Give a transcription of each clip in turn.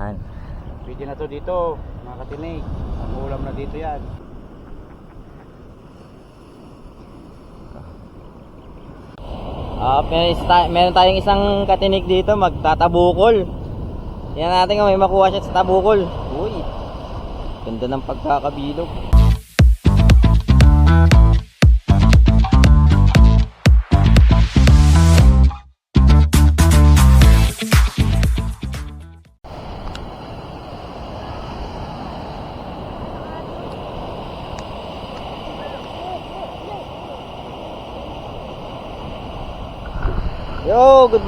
Yan. Pwede na to dito, mga katinig. Ang ulam na dito yan. Ah, meron, meron tayong isang katinik dito, magtatabukol. Tingnan natin kung may makuha siya sa tabukol. Uy, ganda ng pagkakabilog.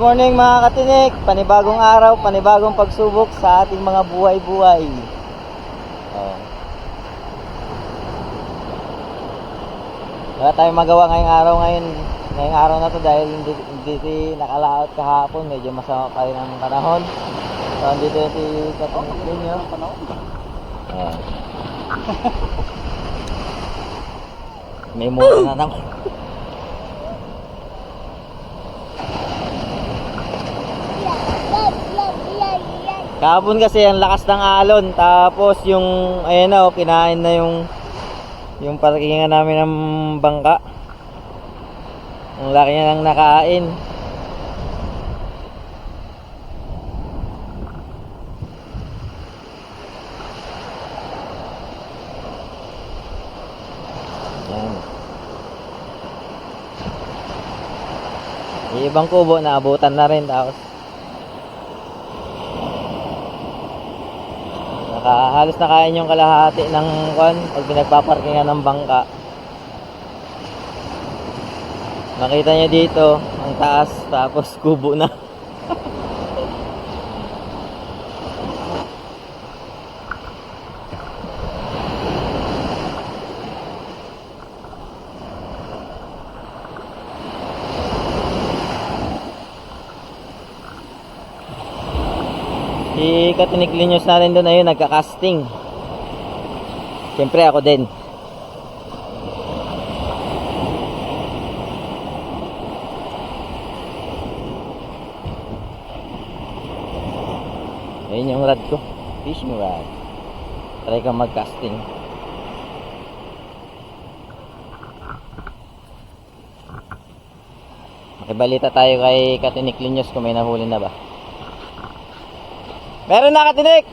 Morning mga katinik. Panibagong araw, panibagong pagsubok sa ating mga buhay-buhay. Oh. Wala tayong magawa ngayong araw ngayon. Ngayong araw na to dahil hindi, hindi si nakalaot kahapon. Medyo masama pa rin ang panahon. So, andito si katinik ninyo. Ayan. May mura na naman. Kahapon kasi ang lakas ng alon tapos yung ayan na oh, kinain na yung yung parkingan namin ng bangka. Ang laki niya nang nakain. Ibang kubo naabutan na rin tapos Naka, halos nakain yung kalahati ng kwan pag pinagpaparkingan ng bangka. Makita niyo dito, ang taas, tapos kubo na. Si Katinik Linyos natin doon ayun, nagka-casting. Siyempre ako din. Ayun yung rod ko. Fishing rod. Try ka mag-casting. Makibalita tayo kay Katinik Linyos kung may nahuli na ba. Meron na katinik!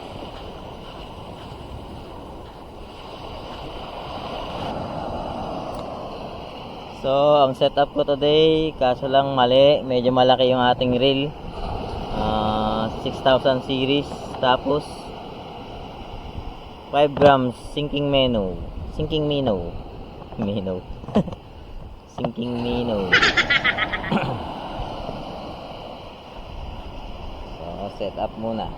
So, ang setup ko today, kaso lang mali, medyo malaki yung ating reel. Ah, 6,000 series, tapos 5 grams sinking minnow. Sinking minnow. Minnow. sinking minnow. so, set up muna.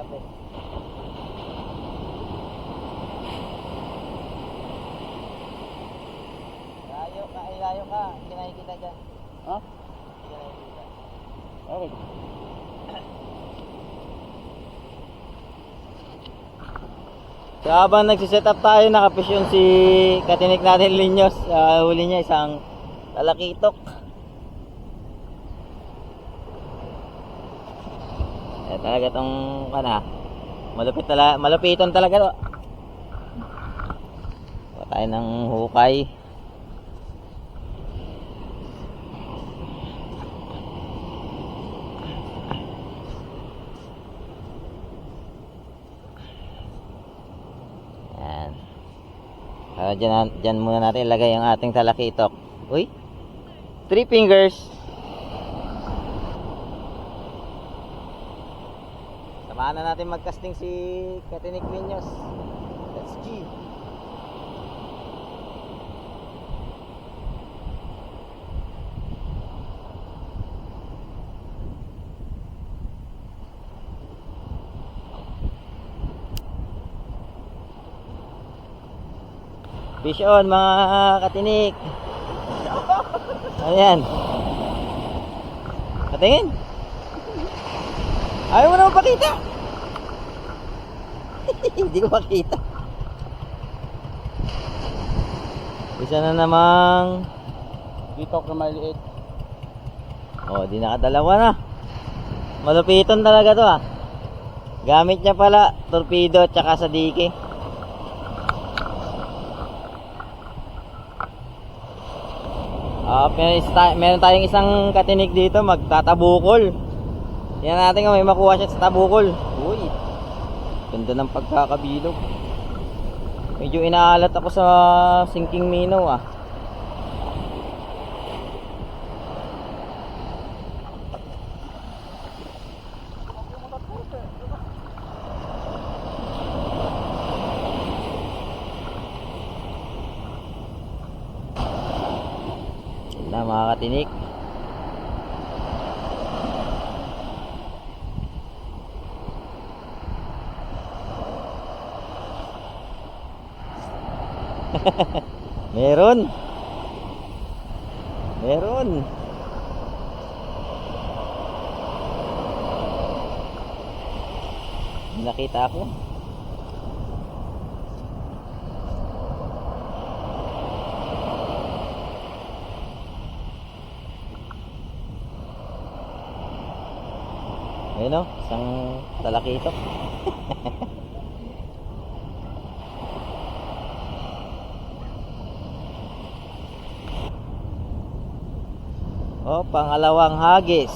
Grabe. Layo ka, ay layo ka. Hindi nakikita dyan. Ha? Okay. So habang nagsiset up tayo, nakapish yun si katinik natin Linyos. Ah, huli niya isang talakitok. Eh, talaga tong kana. Malupit talaga, malupiton talaga to. Tayo ng hukay. Yan. Ah, dyan, dyan muna natin ilagay ang ating talakitok. Uy! Three fingers. Samahan na natin magcasting si Katinik Minyos. Let's G. Fish on mga katinik. Ano yan? Patingin. Ayaw mo naman pakita. Hindi ko makita. Isa na namang Dito na maliit. Oh, di nakadalawa na. Malupiton talaga to ah. Gamit niya pala torpedo at saka sa dike. Ah, meron, meron tayong isang katinik dito magtatabukol. Yan natin kung may makuha siya sa tabukol. Uy. Ganda ng pagkakabilog. Medyo inaalat ako sa sinking minaw ah. Yun katinik. Meron. Meron. Nakita ako. Ayun o, isang talakito. O, pangalawang hagis.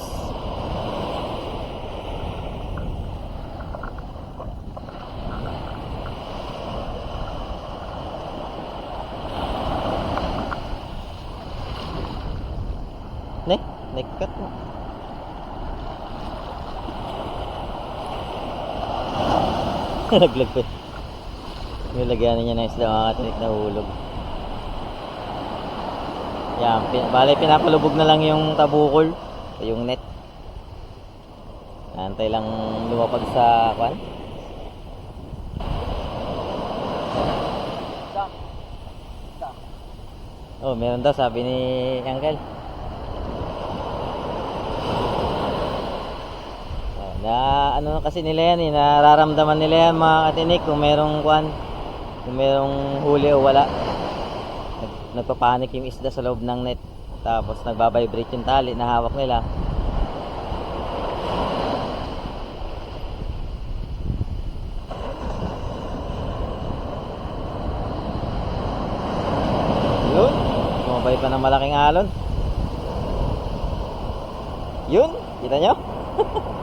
Ne, nekat mo. Naglagpit. Yung lagyan niya ng isda mga katinik na hulog. Yan, pin bale pinapalubog na lang yung tabukol, yung net. Antay lang lumapag sa kwan. Oh, meron daw sabi ni Uncle. Oh, na ano kasi nila yan eh, nararamdaman nila yan mga katinik kung merong kwan, kung merong huli o wala. Nag, nagpapanik yung isda sa loob ng net. Tapos nagbabibrate yung tali na hawak nila. Yun. Sumabay pa ng malaking alon. Yun. Kita nyo?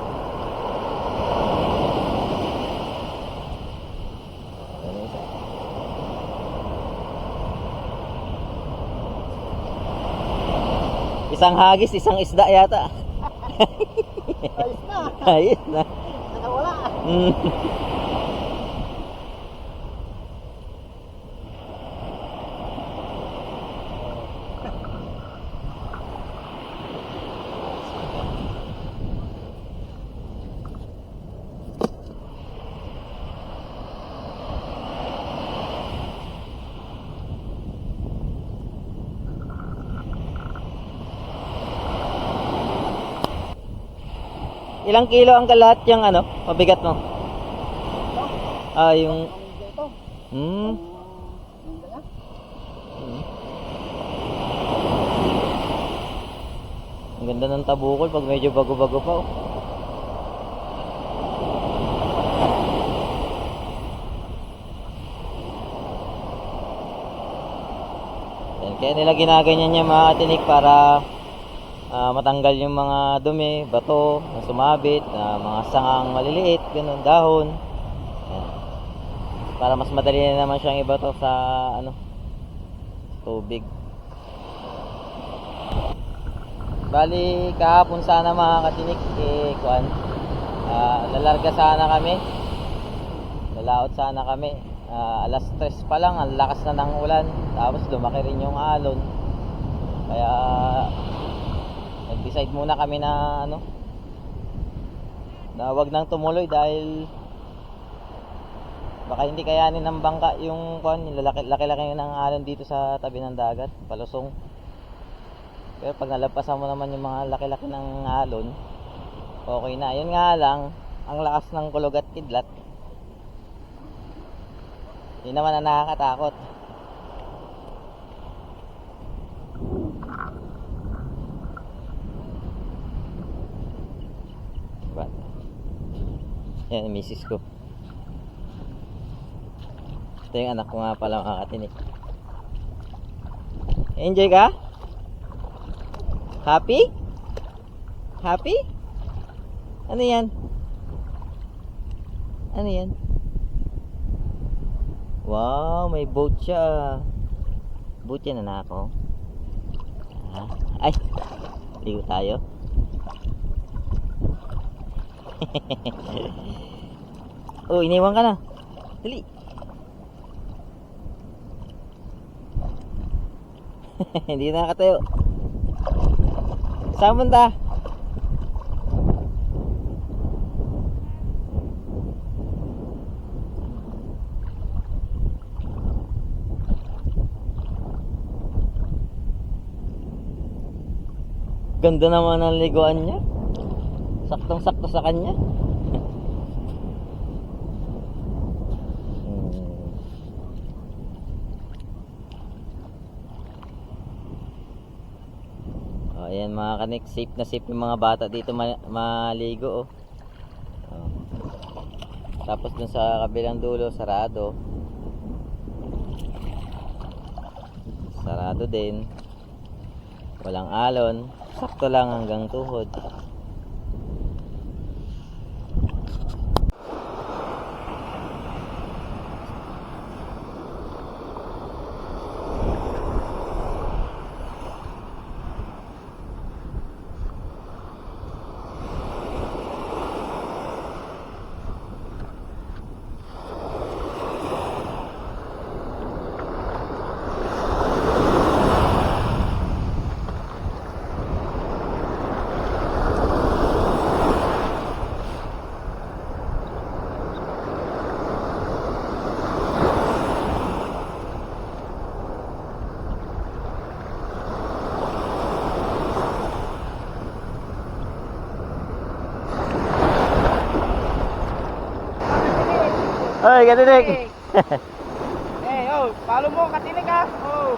Isang hagis, isang isda yata. Ayos na. Ayos na. Nakawala. Mm. Ilang kilo ang kalat yung ano, mabigat mo? Ah, yung... Hmm. Ang ganda ng tabukol pag medyo bago-bago pa oh. Kaya nila ginaganyan niya mga katinik para ah, matanggal yung mga dumi, bato na sumabit, na mga sangang maliliit, ganun, dahon. Yan. Para mas madali na naman siyang ibato sa ano, tubig. Bali, kahapon sana mga katinik, eh, kuan, ah, lalarga sana kami. Lalaot sana kami. Ah, alas 3 pa lang, ang lakas na ng ulan. Tapos lumaki rin yung alon. Kaya, nag-decide muna kami na, ano, na wag nang tumuloy dahil baka hindi kayanin ng bangka yung lalaki laki-laki ng alon dito sa tabi ng dagat, palusong. Pero pag nalampasan mo naman yung mga laki-laki ng alon, okay na. Yun nga lang, ang lakas ng kulog at kidlat. Yun naman ang nakakatakot. Yan, misis ko. Ito yung anak ko nga pala mga katinik. Enjoy ka? Happy? Happy? Ano yan? Ano yan? Wow, may boat siya. Boat yan na ako. Ah, ay, ligo tayo. oh, iniwan ka na. Dali. Hindi na nakatayo. Saan punta? Ganda naman ang liguan niya. Saktong-sakto sa kanya. Hmm. Oh, ayan mga kanik, safe na safe yung mga bata dito ma- maligo oh. Oh. Tapos dun sa kabilang dulo, sarado. Sarado din. Walang alon. Sakto lang hanggang tuhod. Ay, katinik! Eh, oh, follow mo, katinig ka. Oh.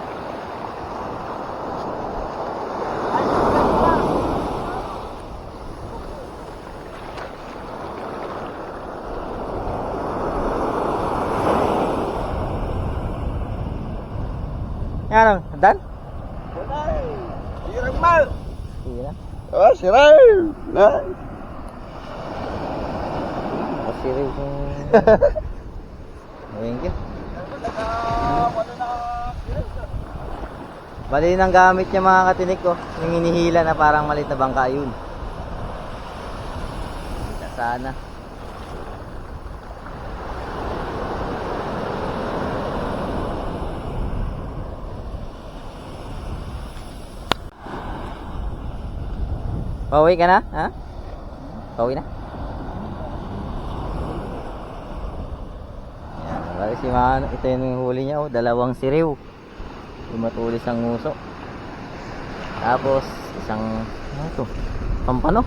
Ano? Dan? Hirang mal. Sige na. Oh, siray. Na. Masiriw Bali yun ang gamit niya mga katinik ko. Yung hinihila na parang malit na bangka yun. Kita sana. Pauwi ka na? Ha? Pauwi na? Yan. Bali si Mano, ito yung huli niya oh, dalawang siriw. Tumatulis ang nguso. Tapos isang ano to? Pampano.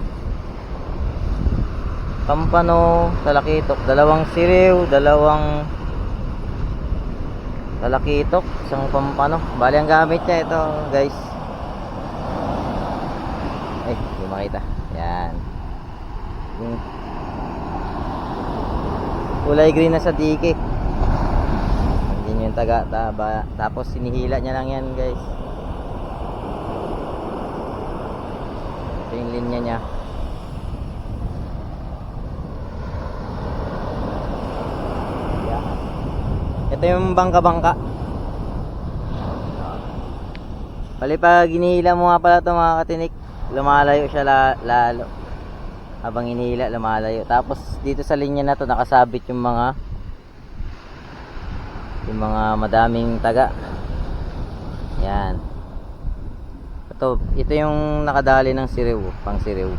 Pampano, talakitok, dalawang siriw, dalawang talakitok, isang pampano. Bali ang gamit niya ito, guys. Eh, hindi. Yan. Yung kulay green na sa dike. Taga taba. Tapos sinihila niya lang yan, guys. Ito yung linya niya. Ito yung bangka-bangka. Bali pag ginihila mo nga pala ito mga katinik, lumalayo siya la- lalo. Habang inihila, lumalayo. Tapos dito sa linya na to nakasabit yung mga yung mga madaming taga. Yan. Ito, ito yung nakadali ng siriw, pang siriw.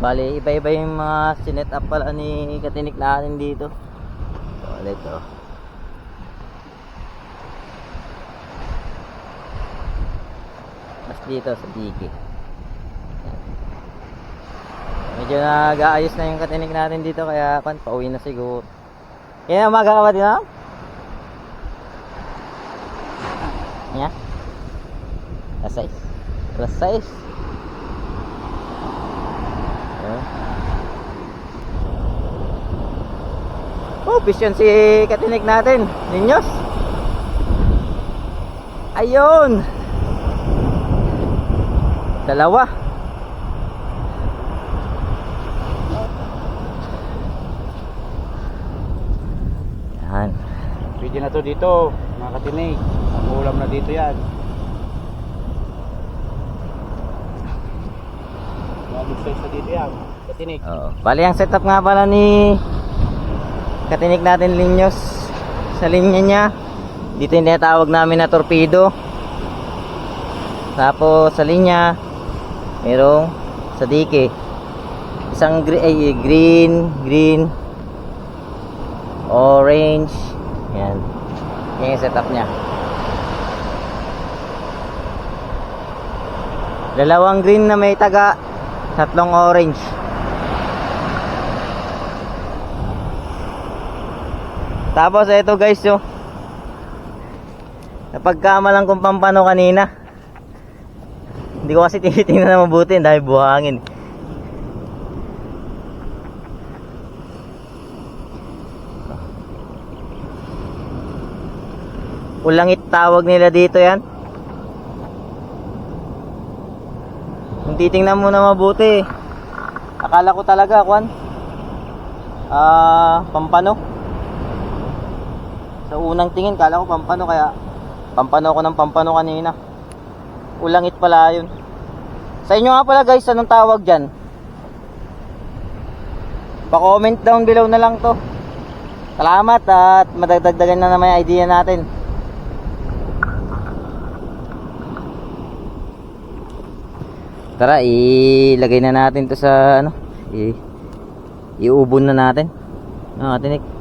Bali, iba-iba yung mga sinet up pala ni katinik natin dito. So, ulit oh. Mas dito sa diki. Medyo nag-aayos na yung katinig natin dito kaya kan pauwi na siguro. Yan ang umaga kapatid ha? Nya? Alas 6. Alas 6. Oh. Fish si katinig natin. Ninyos. Ayun. Dalawa. Yan. Pwede na to dito, mga katinig. Ang ulam na dito yan. Good size na dito yan. Katinig. Oo. Bali ang setup nga pala ni katinig natin linyos sa linya niya. Dito yung tinatawag namin na torpedo. Tapos sa linya, merong sa dike. Isang gre- ay, green, green, orange. Yan. Yan yung setup niya. Dalawang green na may taga, tatlong orange. Tapos ito guys yo. Napagkamalan kong pampano kanina. Hindi ko kasi tinitingnan na mabuti dahil buhangin. Ulangit tawag nila dito yan. Kung titingnan mo na mabuti. Akala ko talaga, Kwan. Ah, pampano. Sa unang tingin, kala ko pampano kaya pampano ko ng pampano kanina. Ulangit pala yun. Sa inyo nga pala guys, anong tawag dyan? Pa-comment down below na lang to. Salamat at madagdagdagan na naman yung idea natin. Tara, ilagay na natin to sa ano, i iubon na natin. Ah, tinik.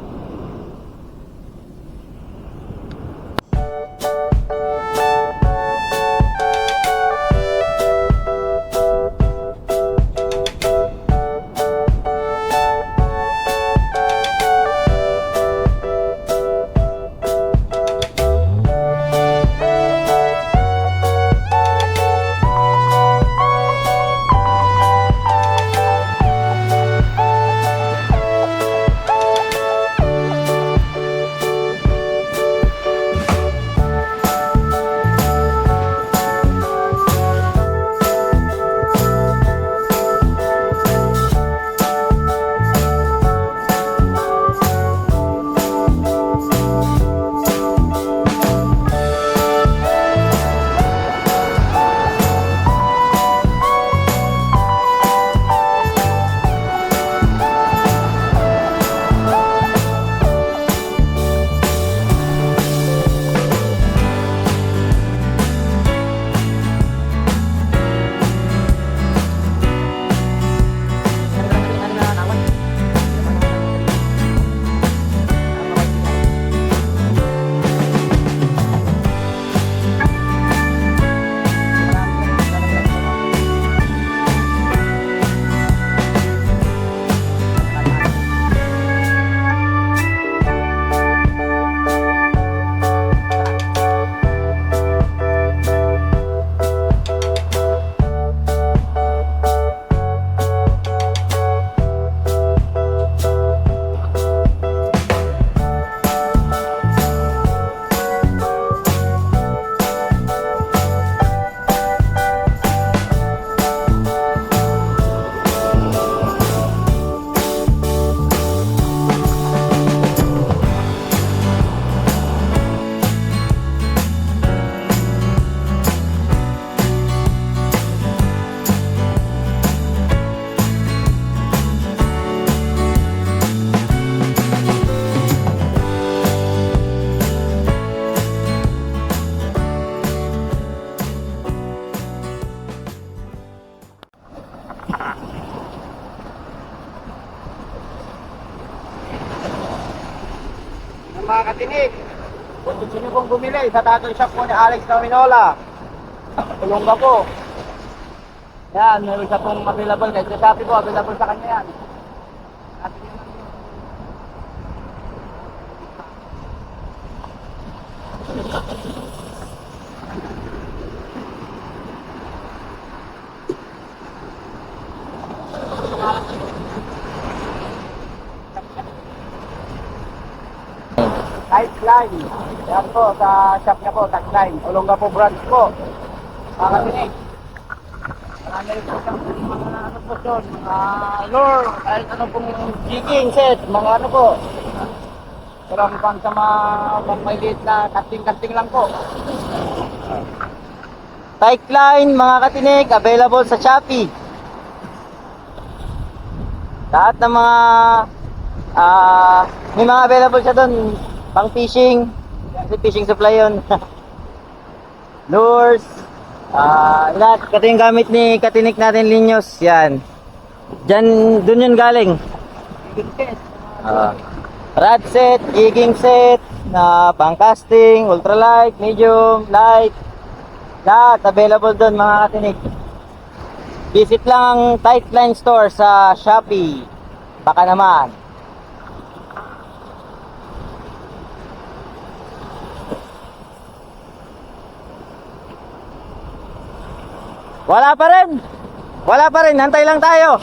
Pong bumili sa tattoo shop po ni Alex Nominola. Ulongga po. Yan, meron siya pong available. Kahit sa Shopee available sa kanya yan. Tightline. Yan po, sa shop niya po, Tightline. Olonga po branch po. Mga katinig. Marami rin po siyang mga ano po doon, mga lure, kahit ano pong jigging set, mga ano po. Pero ang pang sa mga pang maliit na kating-kating lang po. Tight line, mga katinig, available sa Shopee. Lahat ng mga ah may mga available siya doon pang fishing. Kasi fishing supply yun. Lures. Ah, lahat ito yung gamit ni katinik natin Linyos. Yan. Diyan, dun yun galing. Ah, rod set, jigging set, na pang casting, ultralight, medium, light. Lahat available doon mga katinig. Visit lang ang Tightline Store sa Shopee. Baka naman. Wala pa rin. Wala pa rin. Hantay lang tayo.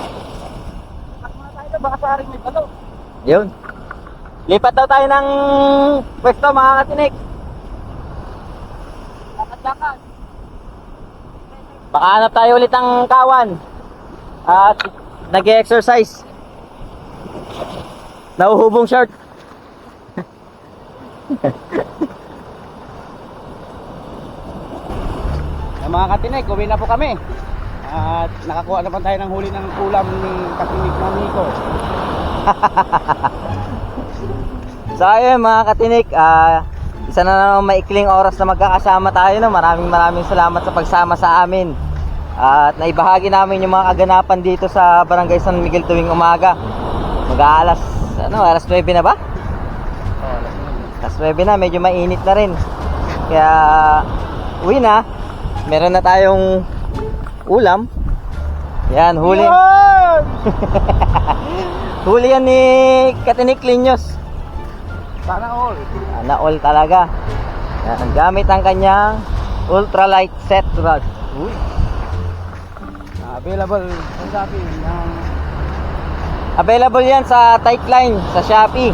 Baka sa may balo. Yun. Lipat daw tayo ng pwesto mga katinik. Lakad-lakad. Baka hanap tayo ulit ng kawan. At nag-exercise. Nauhubong short. Yung mga katinig, uwi na po kami. At nakakuha na pa tayo ng huli ng ulam ni katinig na Nico. So ayun mga katinik, ah, isa na naman maikling oras na magkakasama tayo. No? Maraming maraming salamat sa pagsama sa amin. At naibahagi namin yung mga kaganapan dito sa Barangay San Miguel tuwing umaga. Mag-aalas, ano, alas 9 na ba? Alas 9 na, medyo mainit na rin. Kaya, uwi na. Meron na tayong ulam. Yan, huli. Huli yan ni Katinik Linyos. Sana all. Sana all talaga. Yan, gamit ang kanyang ultralight set rod. Uy. Available sa Shopee ng Available yan sa Tightline sa Shopee.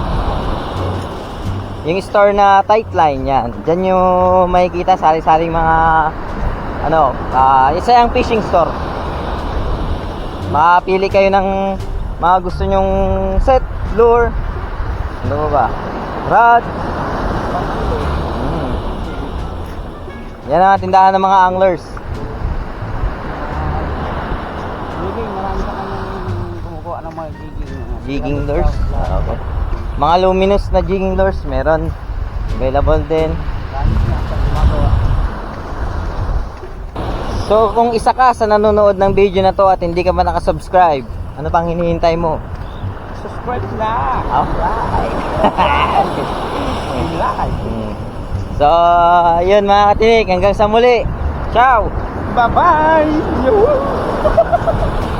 Yung store na Tightline yan. Diyan yung makikita sari-saring mga ano, ah isa yung fishing store. Mapili kayo ng mga gusto nyong set, lure, ano ba? Rod. Mm. Yan ang tindahan ng mga anglers. jigging. Mga jigging. lures. Ah. Mga luminous na jigging lures meron. Available din. Marami siya sa gumagawa. So kung isa ka sa nanonood ng video na to at hindi ka pa nakasubscribe, ano pang hinihintay mo? Subscribe na! Alright. Like! Hmm. so, yun mga katinik, hanggang sa muli. Ciao! Bye-bye!